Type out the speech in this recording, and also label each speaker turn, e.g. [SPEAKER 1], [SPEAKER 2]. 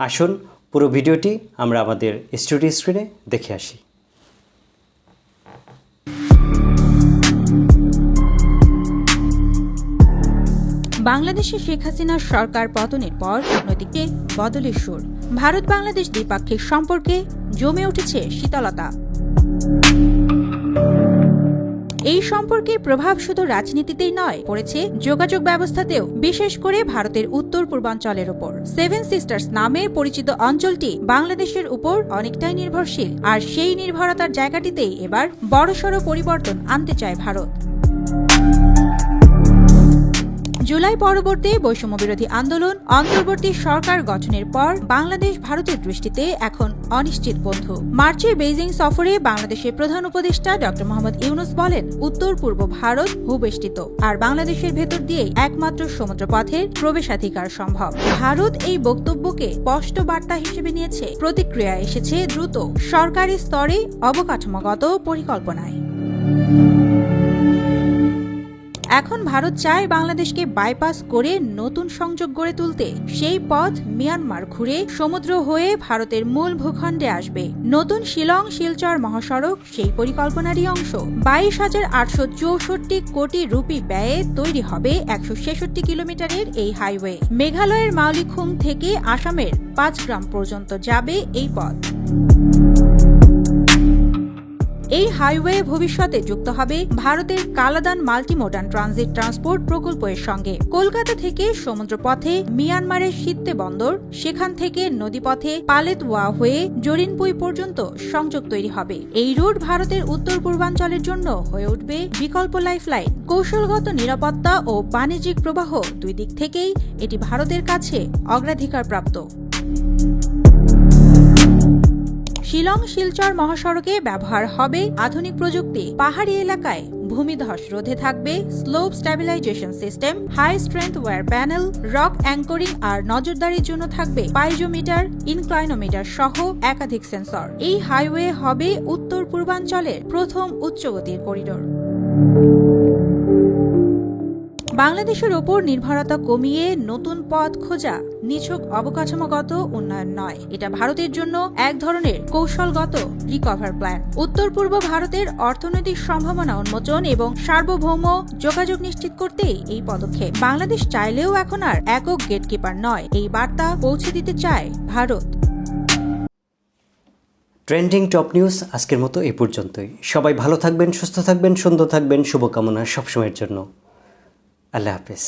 [SPEAKER 1] আসুন পুরো ভিডিওটি আমরা আমাদের স্টুডিও স্ক্রিনে দেখে আসি।
[SPEAKER 2] বাংলাদেশে শেখ হাসিনার সরকার পতনের পর কূটনৈতিকে বদলের সুর। ভারত বাংলাদেশ দ্বিপাক্ষিক সম্পর্কে জমে উঠেছে শীতলতা। এই সম্পর্কের প্রভাব শুধু রাজনীতিতেই নয়, পড়েছে যোগাযোগ ব্যবস্থাতেও, বিশেষ করে ভারতের উত্তর পূর্বাঞ্চলের উপর। সেভেন সিস্টার্স নামে পরিচিত অঞ্চলটি বাংলাদেশের উপর অনেকটাই নির্ভরশীল, আর সেই নির্ভরতার জায়গাটিতেই এবার বড়সড় পরিবর্তন আনতে চায় ভারত। জুলাই পরবর্তী বৈষম্য বিরোধী আন্দোলন অন্তর্বর্তী সরকার গঠনের পর বাংলাদেশ ভারতের দৃষ্টিতে এখন অনিশ্চিত বন্ধু। মার্চে বেইজিং সফরে বাংলাদেশের প্রধান উপদেষ্টা ড. মোহাম্মদ ইউনুস বলেন, উত্তর পূর্ব ভারত ভূবেষ্টিত, আর বাংলাদেশের ভেতর দিয়েই একমাত্র সমুদ্রপথের প্রবেশাধিকার সম্ভব। ভারত এই বক্তব্যকে স্পষ্ট বার্তা হিসেবে নিয়েছে। প্রতিক্রিয়া এসেছে দ্রুত, সরকারি স্তরে অবকাঠামোগত পরিকল্পনায়। এখন ভারত চায় বাংলাদেশকে বাইপাস করে নতুন সংযোগ গড়ে তুলতে। সেই পথ মিয়ানমার ঘুরে সমুদ্র হয়ে ভারতের মূল ভূখণ্ডে আসবে। নতুন শিলং, শিলচর মহাসড়ক, সেই পরিকল্পনারই অংশ। বাইশ হাজার আটশো চৌষট্টি কোটি রুপি ব্যয়ে তৈরি হবে একশো ছেষট্টি কিলোমিটারের এই হাইওয়ে মেঘালয়ের মাউলিখুং থেকে আসামের পাঁচগ্রাম পর্যন্ত যাবে এই পথ। এই হাইওয়ে ভবিষ্যতে যুক্ত হবে ভারতের কালাদান মাল্টিমোডান ট্রানজিট ট্রান্সপোর্ট প্রকল্পের সঙ্গে। কলকাতা থেকে সমুদ্রপথে, মিয়ানমারের শীতে বন্দর, সেখান থেকে নদীপথে পালেতওয়া হয়ে জরিনপুই পর্যন্ত সংযোগ তৈরি হবে। এই রুট ভারতের উত্তর পূর্বাঞ্চলের জন্য হয়ে উঠবে বিকল্প লাইফলাইন। কৌশলগত নিরাপত্তা ও বাণিজ্যিক প্রবাহ দুই দিক থেকেই এটি ভারতের কাছে অগ্রাধিকার প্রাপ্ত শিলং শিলচর মহাসড়কে ব্যবহার হবে আধুনিক প্রযুক্তি। পাহাড়ি এলাকায় ভূমিধস রোধে থাকবে slope stabilisation system, high strength wire panel, rock anchoring আর নজরদারির জন্য থাকবে পাইজোমিটার, ইনক্লাইনোমিটার সহ একাধিক সেন্সর। এই হাইওয়ে হবে উত্তর পূর্বাঞ্চলের প্রথম উচ্চগতির করিডোর। বাংলাদেশের ওপর নির্ভরতা কমিয়ে নতুন পথ খোঁজা নিছক অবকাঠামোগত উন্নয়ন নয়। এটা ভারতের জন্য এক ধরনের কৌশলগত রিকভার প্ল্যান উত্তর পূর্ব ভারতের অর্থনৈতিক সম্ভাবনা উন্মোচন এবং সার্বভৌম যোগাযোগ নিশ্চিত করতেই এই পদক্ষেপ। বাংলাদেশ চাইলেও এখন আর একক গেটকিপার নয়। এই বার্তা পৌঁছে দিতে চায় ভারত।
[SPEAKER 1] ট্রেন্ডিং টপ নিউজ আজকের মতো এ পর্যন্তই। সবাই ভালো থাকবেন, সুস্থ থাকবেন, সুন্দর থাকবেন। শুভকামনা সবসময়ের জন্য। আল্লাহ হাফেজ।